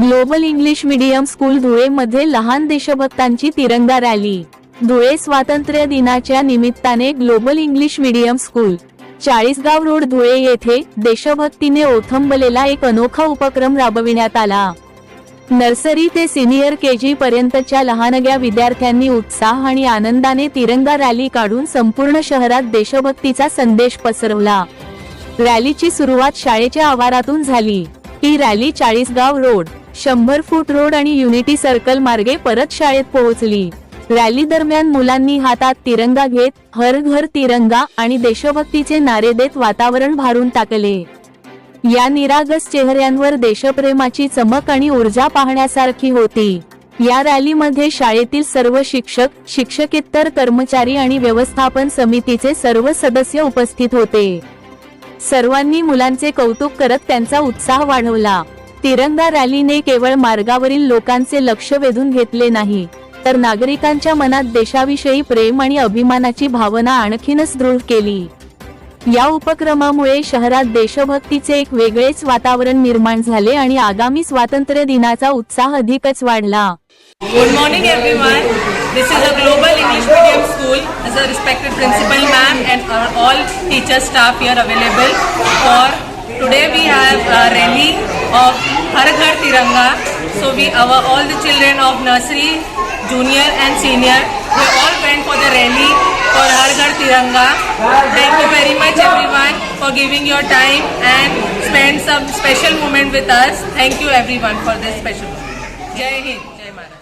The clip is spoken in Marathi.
ग्लोबल इंग्लिश मीडियम स्कूल धुळेमध्ये लहान देशभक्तांची तिरंगा रॅली. धुळे स्वातंत्र्य दिनाच्या निमित्ताने global English medium school. Chalisgaon road Dhule येथे देशभक्तीने ओथंबलेला एक अनोखा उपक्रम राबविण्यात आला. नर्सरी ते सिनियर के जी पर्यंतच्या लहानग्या विद्यार्थ्यांनी उत्साह आणि आनंदाने तिरंगा रॅली काढून संपूर्ण शहरात देशभक्तीचा संदेश पसरवला. रॅलीची सुरुवात शाळेच्या आवारातून झाली. ही रॅली चाळीसगाव रोड शंभर फूट रोड आणि युनिटी सर्कल मार्गे परत शाळेत पोहोचली. रॅली दरम्यान मुलांनी हातात तिरंगा घेत हर घर तिरंगा आणि देशभक्तीचे नारे देत वातावरण भारून टाकले. या निरागस चेहऱ्यांवर देशप्रेमाची चमक आणि ऊर्जा पाहण्यासारखी होती. या रॅलीमध्ये शाळेतील सर्व शिक्षक शिक्षकेतर कर्मचारी आणि व्यवस्थापन समितीचे सर्व सदस्य उपस्थित होते. सर्वांनी मुलांचे कौतुक करत त्यांचा उत्साह वाढवला. तिरंगा रॅलीने केवळ मार्गावरील लोकांचे लक्ष वेधून घेतले नाही तर नागरिकांच्या मनात देशाविषयी प्रेम आणि अभिमानाची भावना आणखीनच दृढ केली. या उपक्रमामुळे शहरात देशभक्तीचे एक वेगळेच वातावरण निर्माण झाले आणि आगामी स्वातंत्र्य दिनाचा उत्साह अधिकच वाढला. Good morning everyone this is a global English medium school as a respected principal ma'am and all teacher staff your available for today we have rally of Har Ghar Tiranga. So we our all the children of nursery, junior and senior we all went for the rally for Har Ghar Tiranga. Thank you very much everyone for giving your time and spend some special moment with us. Thank you everyone for this special. Jai Hind.